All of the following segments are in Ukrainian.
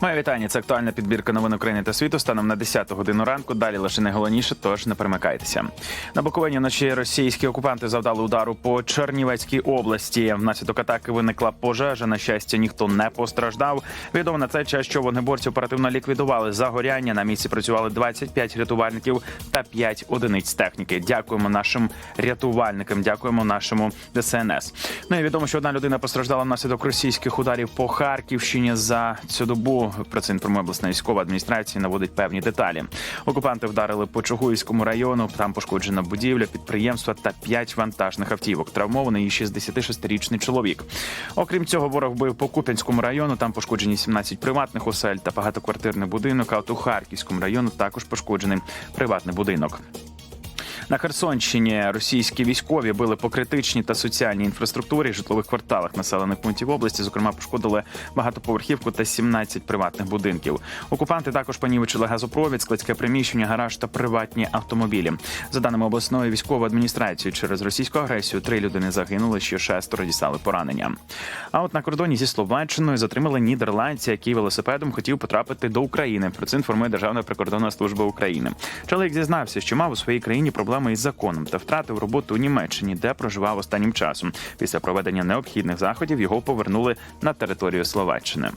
Моє вітання. Це актуальна підбірка новин України та світу. Станом на 10 годину ранку. Далі лише найголовніше, тож не перемикайтеся. На Буковині вночі російські окупанти завдали удару по Чернівецькій області. Внаслідок атаки виникла пожежа. На щастя, ніхто не постраждав. Відомо на цей час, що вогнеборці оперативно ліквідували загоряння. На місці працювали 25 рятувальників та 5 одиниць техніки. Дякуємо нашим рятувальникам. Дякуємо нашому ДСНС. Ну і відомо, що одна людина постраждала внаслідок російських ударів по Харківщині за цю добу. Про це інформує обласна військова адміністрація. Наводить певні деталі. Окупанти вдарили по Чугуївському району. Там пошкоджена будівля, підприємства та 5 вантажних автівок. Травмований і 66-річний чоловік. Окрім цього, ворог бив по Куп'янському району. Там пошкоджені 17 приватних осель та багатоквартирний будинок. А от у Харківському району також пошкоджений приватний будинок. На Херсонщині російські військові били по критичній та соціальній інфраструктурі житлових кварталах населених пунктів області. Зокрема, пошкодили багатоповерхівку та 17 приватних будинків. Окупанти також понівечили газопровід, складське приміщення, гараж та приватні автомобілі. За даними обласної військової адміністрації, через російську агресію три людини загинули, ще шестеро дістали поранення. А от на кордоні зі Словаччиною затримали нідерландця, який велосипедом хотів потрапити до України. Про це інформує Державна прикордонна служба України. Чоловік зізнався, що мав у своїй країні проблеми із законом та втратив роботу у Німеччині, де проживав останнім часом. Після проведення необхідних заходів його повернули на територію Словаччини.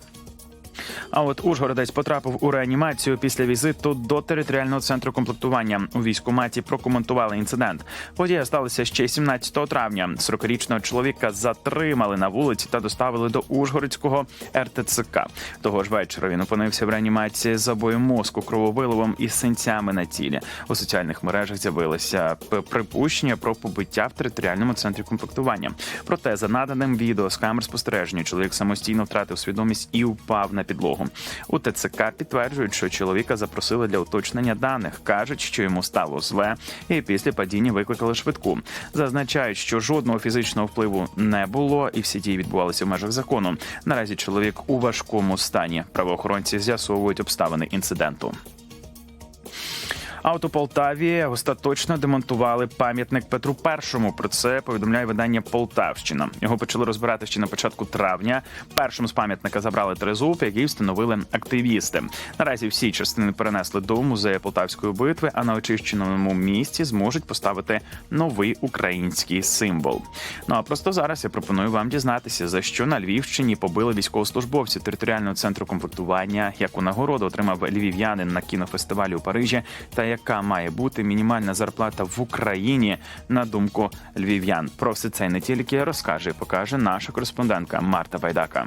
А от Ужгородець потрапив у реанімацію після візиту до територіального центру комплектування. У військкоматі прокоментували інцидент. Подія сталася ще 17 травня. 40-річного чоловіка затримали на вулиці та доставили до Ужгородського РТЦК. Того ж вечора він опинився в реанімації з забоєм мозку, крововиливом і синцями на тілі. У соціальних мережах з'явилося припущення про побиття в територіальному центрі комплектування. Проте, за наданим відео з камер спостереження, чоловік самостійно втратив свідомість і впав на підлогу. У ТЦК підтверджують, що чоловіка запросили для уточнення даних. кажуть, що йому стало зле, і після падіння викликали швидку. Зазначають, що жодного фізичного впливу не було, і всі дії відбувалися в межах закону. Наразі чоловік у важкому стані. Правоохоронці з'ясовують обставини інциденту. А от у Полтаві остаточно демонтували пам'ятник Петру І. Про це повідомляє видання Полтавщина. Його почали розбирати ще на початку травня. Першим з пам'ятника забрали тризуб, який встановили активісти. Наразі всі частини перенесли до музею Полтавської битви, а на очищеному місці зможуть поставити новий український символ. Ну а просто зараз я пропоную вам дізнатися, за що на Львівщині побили військовослужбовці територіального центру комплектування, яку нагороду отримав львів'янин на кінофестивалі у Парижі, та яка має бути мінімальна зарплата в Україні на думку львів'ян. Про все це не тільки розкаже і покаже наша кореспондентка Марта Байдака.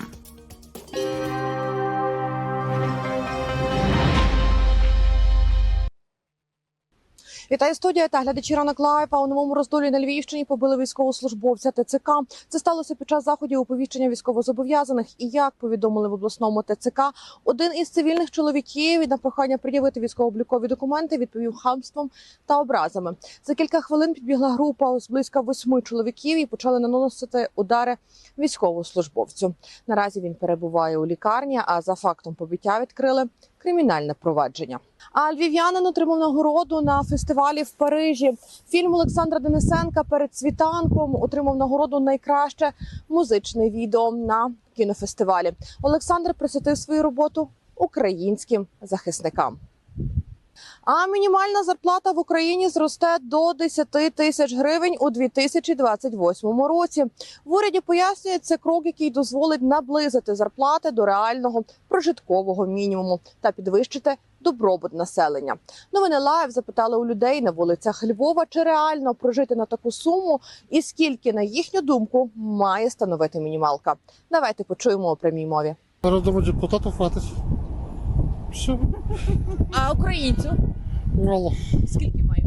Вітаю студія та глядачі ранок лайв. А у новому роздолі на Львівщині побили військовослужбовця ТЦК. Це сталося під час заходів оповіщення військовозобов'язаних. І як повідомили в обласному ТЦК, один із цивільних чоловіків на прохання пред'явити військово-облікові документи відповів хамством та образами. За кілька хвилин підбігла група з близько восьми чоловіків і почали наносити удари військовослужбовцю. Наразі він перебуває у лікарні. А за фактом побиття відкрили кримінальне провадження. А львів'янин отримав нагороду на фестивалі в Парижі. Фільм Олександра Денисенка перед світанком отримав нагороду найкраще музичне відео на кінофестивалі. Олександр присвятив свою роботу українським захисникам. А мінімальна зарплата в Україні зросте до 10 тисяч гривень у 2028 році. В уряді пояснюють, це крок, який дозволить наблизити зарплати до реального прожиткового мінімуму та підвищити добробут населення. Новини лайв запитали у людей на вулицях Львова, чи реально прожити на таку суму, і скільки, на їхню думку, має становити мінімалка. Давайте почуємо у прямій мові. Народному депутату хватить. Все, А українцю мало. скільки має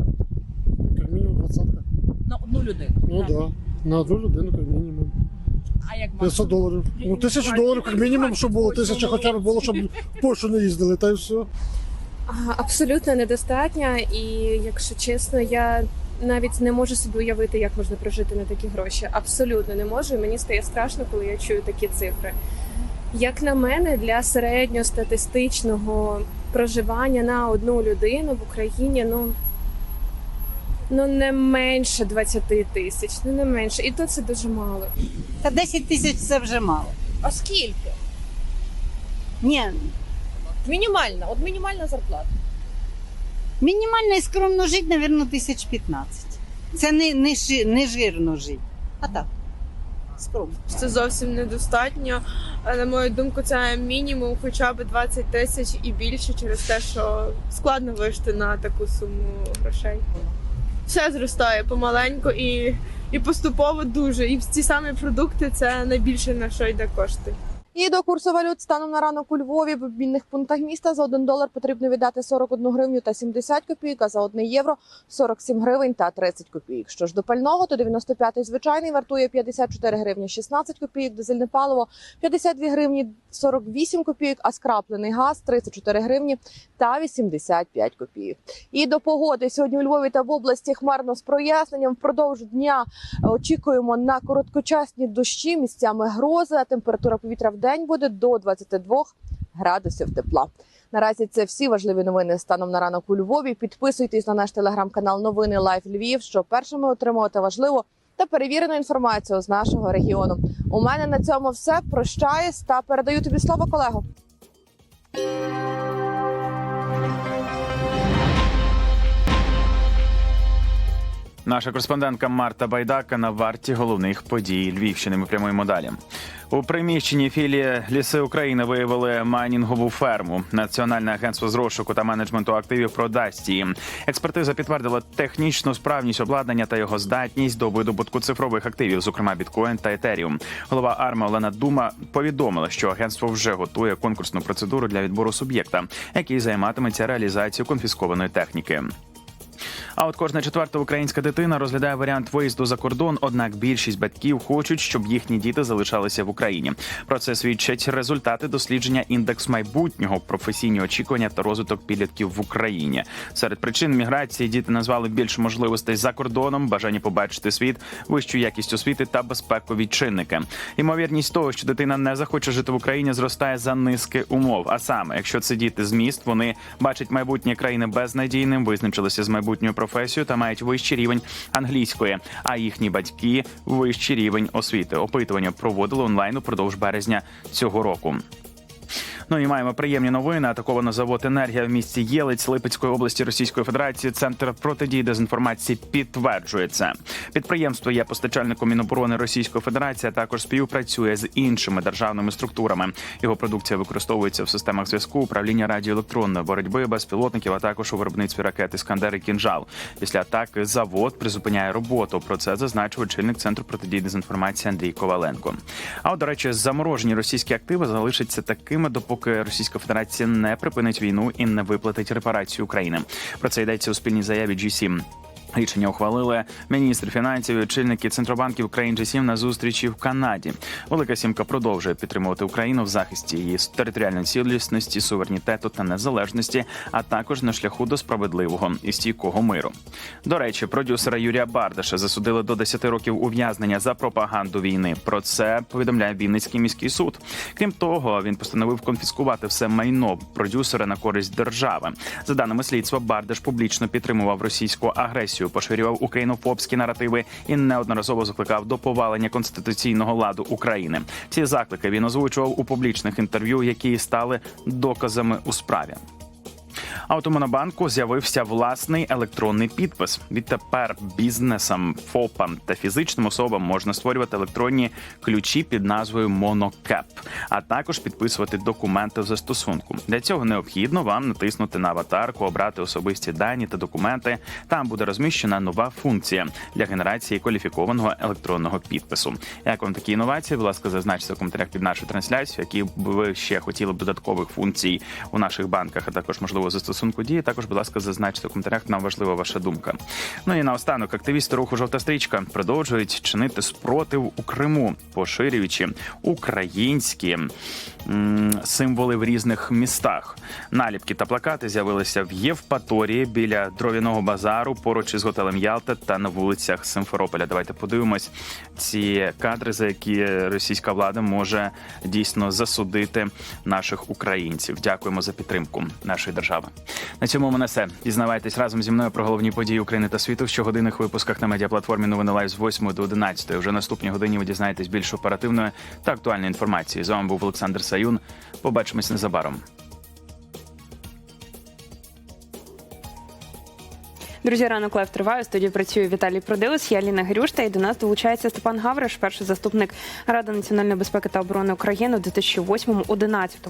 Як мінімум двадцятка. на одну людину? Ну так. Да. На одну людину, як мінімум. А як 500 доларів. Ну, тисячу доларів, як мінімум, щоб було тисяча хоча б було, щоб в Польщу не їздили, та й все. Абсолютно недостатньо, і якщо чесно, я навіть не можу собі уявити, як можна прожити на такі гроші. Абсолютно не можу. І мені стає страшно, коли я чую такі цифри. Як на мене, для середньостатистичного проживання на одну людину в Україні, ну. Ну, не менше 20 тисяч, ну не менше. І то це дуже мало. Та 10 тисяч це вже мало. А скільки? Ні, Мінімальна, от мінімальна зарплата. Мінімально і скромно жити, мабуть, тисяч 15. Це не, не, не жирно жити. А так, скромно. Це зовсім недостатньо. А, На мою думку, це мінімум хоча б 20 тисяч і більше через те, що складно вижити на таку суму грошей. Все зростає помаленьку і, і поступово дуже. І ці самі продукти це найбільше на що йде кошти. І до курсу валют станом на ранок у Львові в обмінних пунктах міста за 1 долар потрібно віддати 41 гривню та 70 копійок, а за 1 євро 47 гривень та 30 копійок. Що ж до пального, то 95-й звичайний вартує 54 гривні 16 копійок, дизельне паливо 52 гривні 48 копійок, а скраплений газ 34 гривні та 85 копійок. І до погоди сьогодні у Львові та в області хмарно з проясненням. Впродовж дня очікуємо на короткочасні дощі, місцями грози. Температура повітря в день буде до 22 градусів тепла. Наразі це всі важливі новини станом на ранок у Львові. Підписуйтесь на наш телеграм-канал Новини Лайф Львів, щоб першими отримувати важливу та перевірену інформацію з нашого регіону. У мене на цьому все. Прощаюсь та передаю тобі слово, колего. Наша кореспондентка Марта Байдака на варті головних подій Львівщини. Ми прямуємо далі. У приміщенні філії Ліси України виявили майнінгову ферму. Національне агентство з розшуку та менеджменту активів продасть її. Експертиза підтвердила технічну справність обладнання та його здатність до видобутку цифрових активів, зокрема біткоін та етеріум. Голова АРМА Олена Дума повідомила, що агентство вже готує конкурсну процедуру для відбору суб'єкта, який займатиметься реалізацією конфіскованої техніки. А от кожна четверта українська дитина розглядає варіант виїзду за кордон. Однак більшість батьків хочуть, щоб їхні діти залишалися в Україні. Про це свідчать результати дослідження індекс майбутнього, професійні очікування та розвиток підлітків в Україні. Серед причин міграції діти назвали більше можливостей за кордоном, бажання побачити світ, вищу якість освіти та безпекові чинники. Ймовірність того, що дитина не захоче жити в Україні, зростає за низки умов. А саме, якщо це діти з міст, вони бачать майбутнє країни безнадійним, визначилися з майбутньою професією та мають вищий рівень англійської, а їхні батьки вищий рівень освіти. Опитування проводили онлайн упродовж березня цього року. Ну і маємо приємні новини. Атаковано завод енергія в місті Єлиць Липецької області Російської Федерації. Центр протидії дезінформації підтверджує це. Підприємство є постачальником Міноборони Російської Федерації. а Також співпрацює з іншими державними структурами. Його продукція використовується в системах зв'язку, управління радіоелектронної боротьби безпілотників, а також у виробництві ракет «Іскандер» і кінжал. Після атаки завод призупиняє роботу. Про це зазначив очільник центру протидії дезінформації Андрій Коваленко. А от, до речі, заморожені російські активи залишаться такими, допоки Російська Федерація не припинить війну і не виплатить репарацію України. Про це йдеться у спільній заяві G7. Рішення ухвалили міністр фінансів і очільники центробанків країн G7 на зустрічі в Канаді. Велика сімка продовжує підтримувати Україну в захисті її територіальної цілісності, суверенітету та незалежності, а також на шляху до справедливого і стійкого миру. До речі, продюсера Юрія Бардаша засудили до 10 років ув'язнення за пропаганду війни. Про це повідомляє Вінницький міський суд. Крім того, він постановив конфіскувати все майно продюсера на користь держави. За даними слідства, Бардаш публічно підтримував російську агресію, поширював українофобські наративи і неодноразово закликав до повалення конституційного ладу України. Ці заклики він озвучував у публічних інтерв'ю, які стали доказами у справі. А от у Монобанку з'явився власний електронний підпис. Відтепер бізнесам, ФОПам та фізичним особам можна створювати електронні ключі під назвою Монокеп, а також підписувати документи в застосунку. Для цього необхідно вам натиснути на аватарку, обрати особисті дані та документи. Там буде розміщена нова функція для генерації кваліфікованого електронного підпису. Як вам такі інновації? Будь ласка, зазначте в коментарях під нашу трансляцію, які б ви ще хотіли б додаткових функцій у наших банках, а також можливо застосунку дії. Також, будь ласка, зазначте в коментарях. Нам важлива ваша думка. Ну і наостанок, активісти руху жовта стрічка продовжують чинити спротив у Криму, поширюючи українські Themen. Символи в різних містах. Наліпки та плакати з'явилися в Євпаторії біля дров'яного базару поруч із готелем Ялта та на вулицях Симферополя. Давайте подивимось ці кадри, за які російська влада може дійсно засудити наших українців. Дякуємо за підтримку нашої держави. На цьому мене все. Дізнавайтесь разом зі мною про головні події України та світу в щогодинних випусках на медіаплатформі Новини Лайв з 8 до 11. Вже наступні годині ви дізнаєтесь більш оперативної та актуальної інформації. З вами був Олександр Саюн. Побачимось незабаром. Друзі, ранок лев триває. Студію студії працює Віталій Продилус, я Ліна Грюшта, і до нас долучається Степан Гавриш, перший заступник Ради національної безпеки та оборони України у 2008-2011 році.